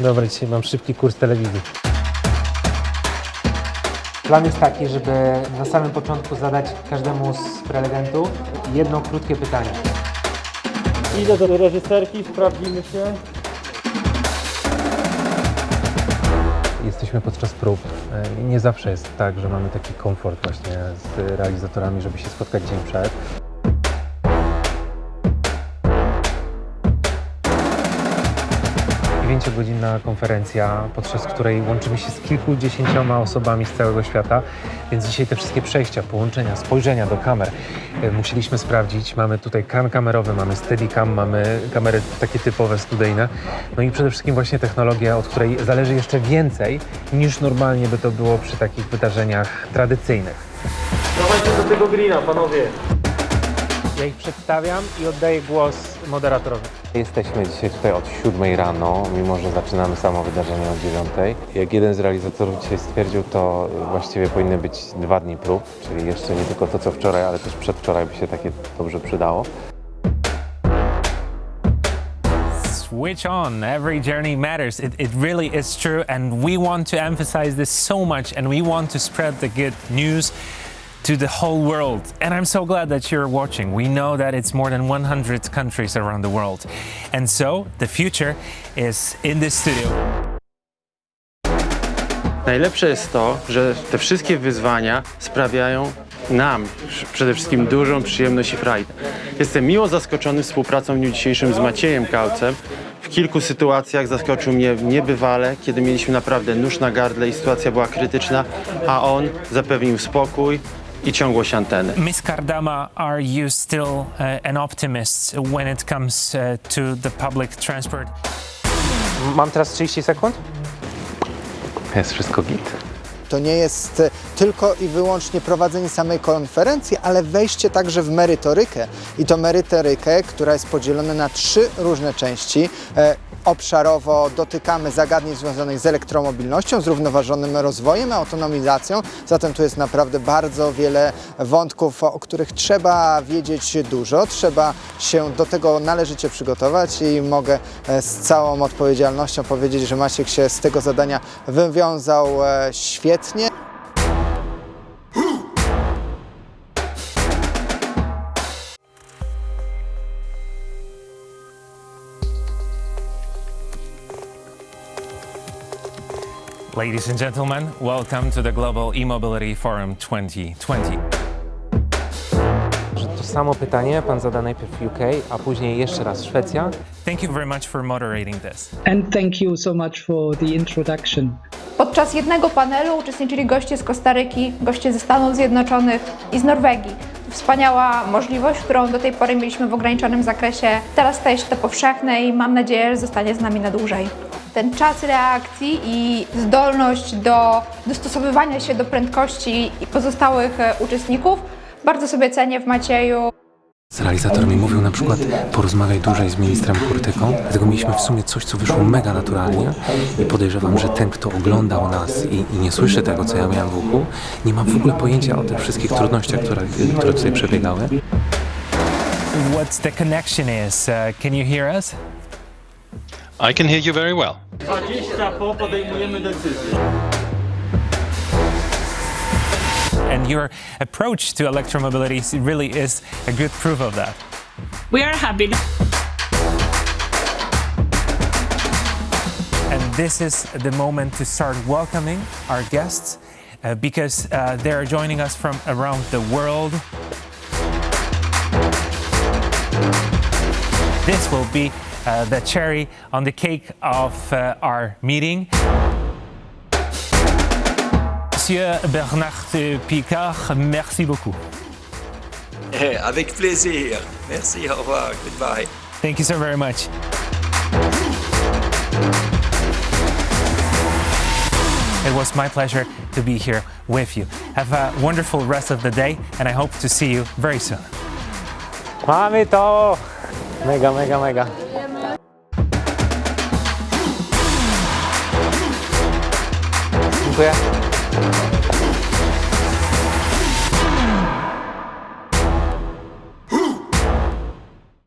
Dobra, dzisiaj mam szybki kurs telewizji. Plan jest taki, żeby na samym początku zadać każdemu z prelegentów jedno krótkie pytanie. Idę do reżyserki, sprawdzimy się. Jesteśmy podczas prób. E, Nie zawsze jest tak, że mamy taki komfort właśnie z realizatorami, żeby się spotkać dzień przed. Dziewięciogodzinna konferencja, podczas której łączymy się z kilkudziesięcioma osobami z całego świata, więc dzisiaj te wszystkie przejścia, połączenia, spojrzenia do kamer e, musieliśmy sprawdzić. Mamy tutaj kan kamerowy, mamy steadicam, mamy kamery takie typowe, studyjne. No i przede wszystkim właśnie technologia, od której zależy jeszcze więcej niż normalnie by to było przy takich wydarzeniach tradycyjnych. Dawajcie do tego greena, panowie. Ja ich przedstawiam i oddaję głos moderatorowi. Jesteśmy dzisiaj tutaj od 7 rano, mimo że zaczynamy samo wydarzenie od 9. Jak jeden z realizatorów dzisiaj stwierdził, to właściwie powinny być dwa dni prób, czyli jeszcze nie tylko to co wczoraj, ale też przedwczoraj by się takie dobrze przydało. Switch on. Every journey matters. It, it really is true. And we want to emphasize this so much. And we want to spread the good news to the whole world. And I'm so glad that you're watching. We know that it's more than 100 countries around the world. And so the future is in this studio. Najlepsze jest to, że te wszystkie wyzwania sprawiają nam przede wszystkim dużą przyjemność i frajdę. Jestem miło zaskoczony współpracą w dniu dzisiejszym z Maciejem Kaucem. W kilku sytuacjach zaskoczył mnie niebywale, kiedy mieliśmy naprawdę nóż na gardle i sytuacja była krytyczna, a on zapewnił spokój i ciągłość anteny. Miss Kardama, are you still uh, an optimist when it comes uh, to the public transport? Mam teraz 30 sekund? Jest wszystko git. To nie jest e, tylko i wyłącznie prowadzenie samej konferencji, ale wejście także w merytorykę. I to merytorykę, która jest podzielona na trzy różne części. E, obszarowo dotykamy zagadnień związanych z elektromobilnością, zrównoważonym rozwojem, autonomizacją. Zatem tu jest naprawdę bardzo wiele wątków, o których trzeba wiedzieć dużo. Trzeba się do tego należycie przygotować i mogę e, z całą odpowiedzialnością powiedzieć, że Maciek się z tego zadania wywiązał e, świetnie. Ladies and gentlemen, welcome to the Global E-Mobility Forum 2020. Że to samo pytanie pan zada najpierw UK, a później jeszcze raz Szwecja. Thank you very much for moderating this. And thank you so much for the introduction. Podczas jednego panelu uczestniczyli goście z Kostaryki, goście ze Stanów Zjednoczonych i z Norwegii. Wspaniała możliwość, którą do tej pory mieliśmy w ograniczonym zakresie. Teraz staje się to powszechne i mam nadzieję, że zostanie z nami na dłużej. Ten czas reakcji i zdolność do dostosowywania się do prędkości i pozostałych e, uczestników bardzo sobie cenię w Macieju. Z realizatorami mówił na przykład porozmawiaj dłużej z ministrem Kurtyką, dlatego mieliśmy w sumie coś, co wyszło mega naturalnie i podejrzewam, że ten, kto oglądał nas i, i nie słyszy tego, co ja miałem w uchu, nie ma w ogóle pojęcia o tych wszystkich trudnościach, które, które tutaj przebiegały. What the connection is? Uh, can you hear us? I can hear you very well. 20 po podejmujemy decyzję. And your approach to electromobility really is a good proof of that. We are happy. And this is the moment to start welcoming our guests uh, because uh, they are joining us from around the world. This will be the cherry on the cake of uh, our meeting. Monsieur Bernard Picard, merci beaucoup. Avec plaisir. Merci, au revoir, goodbye. Thank you so very much. It was my pleasure to be here with you. Have a wonderful rest of the day, and I hope to see you very soon. Mamy to! Mega, mega, mega. 你啊